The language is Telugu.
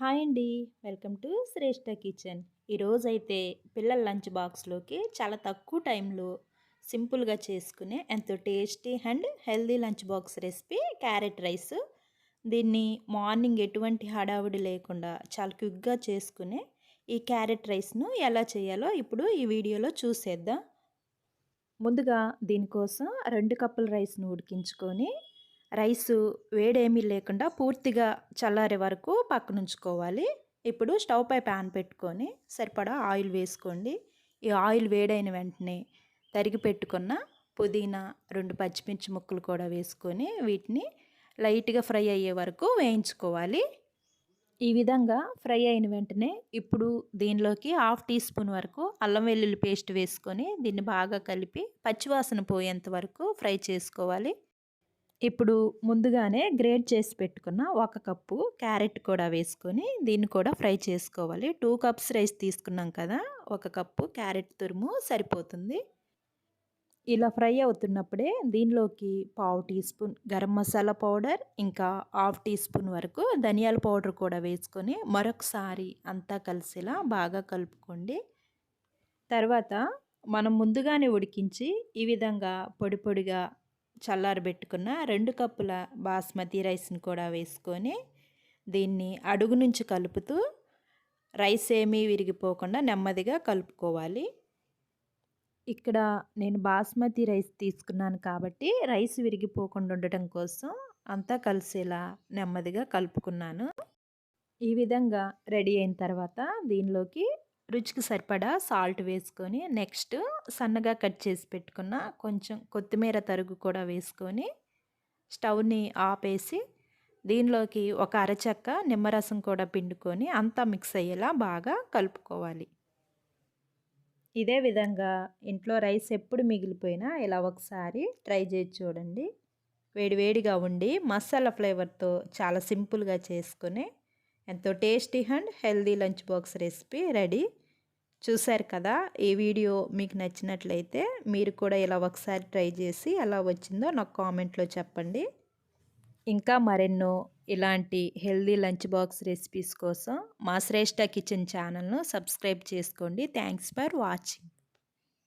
హాయ్ అండి. Welcome to Shreshtha kitchen. ఈరోజైతే పిల్లల లంచ్ బాక్స్లోకి చాలా తక్కువ టైంలో సింపుల్గా చేసుకునే ఎంతో tasty and healthy lunch box recipe carrot rice. దీన్ని మార్నింగ్ ఎటువంటి హడావుడి లేకుండా చాలా క్విక్గా చేసుకునే ఈ క్యారెట్ రైస్ను ఎలా చేయాలో ఇప్పుడు ఈ వీడియోలో చూసేద్దాం. ముందుగా దీనికోసం రెండు కప్పుల రైస్ను ఉడికించుకొని రైసు వేడేమీ లేకుండా పూర్తిగా చల్లారే వరకు పక్కనుంచుకోవాలి. ఇప్పుడు స్టవ్ పై ప్యాన్ పెట్టుకొని సరిపడా ఆయిల్ వేసుకోండి. ఈ ఆయిల్ వేడైన వెంటనే తరిగి పెట్టుకున్న పుదీనా రెండు పచ్చిమిర్చి ముక్కలు కూడా వేసుకొని వీటిని లైట్గా ఫ్రై అయ్యే వరకు వేయించుకోవాలి. ఈ విధంగా ఫ్రై అయిన వెంటనే ఇప్పుడు దీనిలోకి హాఫ్ టీ స్పూన్ వరకు అల్లం వెల్లుల్లి పేస్ట్ వేసుకొని దీన్ని బాగా కలిపి పచ్చివాసన పోయేంత వరకు ఫ్రై చేసుకోవాలి. ఇప్పుడు ముందుగానే గ్రేట్ చేసి పెట్టుకున్న ఒక కప్పు క్యారెట్ కూడా వేసుకొని దీన్ని కూడా ఫ్రై చేసుకోవాలి. టూ కప్స్ రైస్ తీసుకున్నాం కదా ఒక కప్పు క్యారెట్ తురుము సరిపోతుంది. ఇలా ఫ్రై అవుతున్నప్పుడే దీనిలోకి పావు teaspoon garam masala powder ఇంకా హాఫ్ టీ స్పూన్ వరకు ధనియాల పౌడర్ కూడా వేసుకొని మరొకసారి అంతా కలిసేలా బాగా కలుపుకోండి. తర్వాత మనం ముందుగానే ఉడికించి ఈ విధంగా పొడి పొడిగా చల్లారబెట్టుకున్న రెండు కప్పుల బాస్మతి రైస్ని కూడా వేసుకొని దీన్ని అడుగు నుంచి కలుపుతూ రైస్ ఏమీ విరిగిపోకుండా నెమ్మదిగా కలుపుకోవాలి. ఇక్కడ నేను బాస్మతి రైస్ తీసుకున్నాను కాబట్టి రైస్ విరిగిపోకుండా ఉండటం కోసం అంతా కలిసేలా నెమ్మదిగా కలుపుకున్నాను. ఈ విధంగా రెడీ అయిన తర్వాత దీనిలోకి రుచికి సరిపడా సాల్ట్ వేసుకొని నెక్స్ట్ సన్నగా కట్ చేసి పెట్టుకున్న కొంచెం కొత్తిమీర తరుగు కూడా వేసుకొని స్టవ్ని ఆపేసి దీనిలోకి ఒక అరచక్క నిమ్మరసం కూడా పిండుకొని అంతా మిక్స్ అయ్యేలా బాగా కలుపుకోవాలి. ఇదే విధంగా ఇంట్లో రైస్ ఎప్పుడు మిగిలిపోయినా ఇలా ఒకసారి ట్రై చేసి చూడండి. వేడివేడిగా ఉండి మసాలా ఫ్లేవర్తో చాలా సింపుల్గా చేసుకుని ఎంతో tasty and healthy lunch box recipe ready. చూశారు కదా ఈ వీడియో మీకు నచ్చినట్లయితే మీరు కూడా ఇలా ఒకసారి ట్రై చేసి ఎలా వచ్చిందో నాకు కామెంట్లో చెప్పండి. ఇంకా మరెన్నో ఇలాంటి హెల్దీ లంచ్ బాక్స్ రెసిపీస్ కోసం మా శ్రేష్ట కిచెన్ ఛానల్ను సబ్స్క్రైబ్ చేసుకోండి. Thanks for watching.